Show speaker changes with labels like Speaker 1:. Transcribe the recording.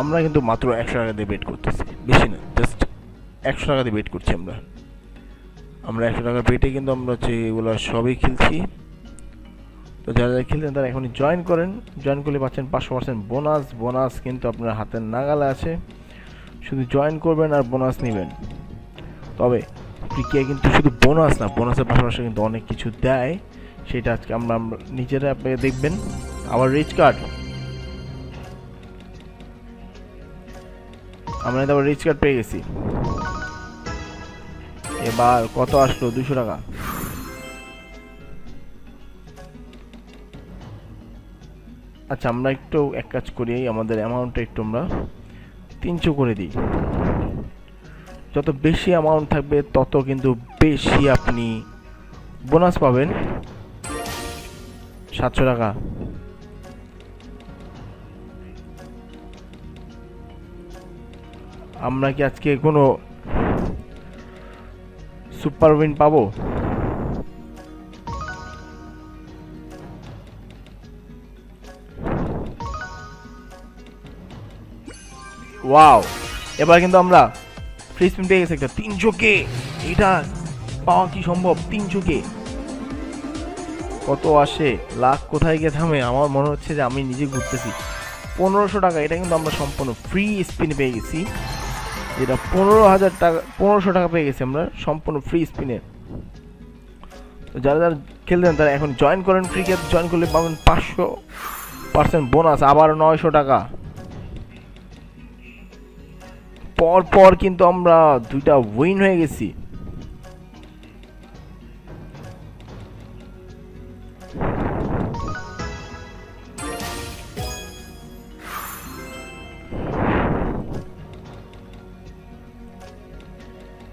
Speaker 1: আমরা কিন্তু মাত্র একশো টাকা দিয়ে বেট করতেছি। বেশি না জাস্ট একশো টাকা দিয়ে বেট করছি আমরা। আমরা একশো টাকা বেটে কিন্তু আমরা হচ্ছে এগুলো সবই খেলছি। তো যারা যারা খেলছেন তারা এখনই জয়েন করেন। জয়েন করলে পাচ্ছেন পাঁচশো পার্সেন্ট বোনাস বোনাস কিন্তু আপনার হাতের নাগালে আছে। শুধু জয়েন করবেন আর বোনাস নেবেন। তবে ফ্রিকিয়া কিন্তু শুধু বোনাস না বোনাসের পাশাপাশি কিন্তু অনেক কিছু দেয়। সেটা আজকে আমরা নিজেরা আপনাকে দেখবেন। আবার রিচ কার্ড আমরা তো আবার রিচ কার্ড পেয়ে গেছি। এবার কত আসলো? দুশো টাকা। আচ্ছা আমরা একটু এক কাজ করি, আমাদের অ্যামাউন্টটা একটু আমরা তিনশো করে দিই। যত বেশি অ্যামাউন্ট থাকবে, তত কিন্তু বেশি আপনি বোনাস পাবেন। সাতশো টাকা। আমরা কি আজকে কোনো সুপার উইন পাবো? ওয়াও, এবার কিন্তু আমরা ফ্রি স্পিন পেয়ে গেছি একটা তিনশো কে এটা পাওয়া কি সম্ভব? তিনশো কে কত আসে? লাখ কোথায় গিয়ে থামে? আমার মনে হচ্ছে যে আমি নিজে ঘুরতেছি। পনেরোশো টাকা, এটা কিন্তু আমরা সম্পূর্ণ ফ্রি স্পিন পেয়ে গেছি। যেটা পনেরো হাজার টাকা, পনেরোশো টাকা পেয়ে গেছি আমরা সম্পূর্ণ ফ্রি স্পিনে তো যারা যারা খেলতেন তারা এখন জয়েন করেন ফ্রি কে জয়েন করলে পাবেন পাঁচশো পার্সেন্ট বোনাস আবার নয়শো টাকা। পর পর কিন্তু আমরা দুইটা উইন হয়ে গেছি।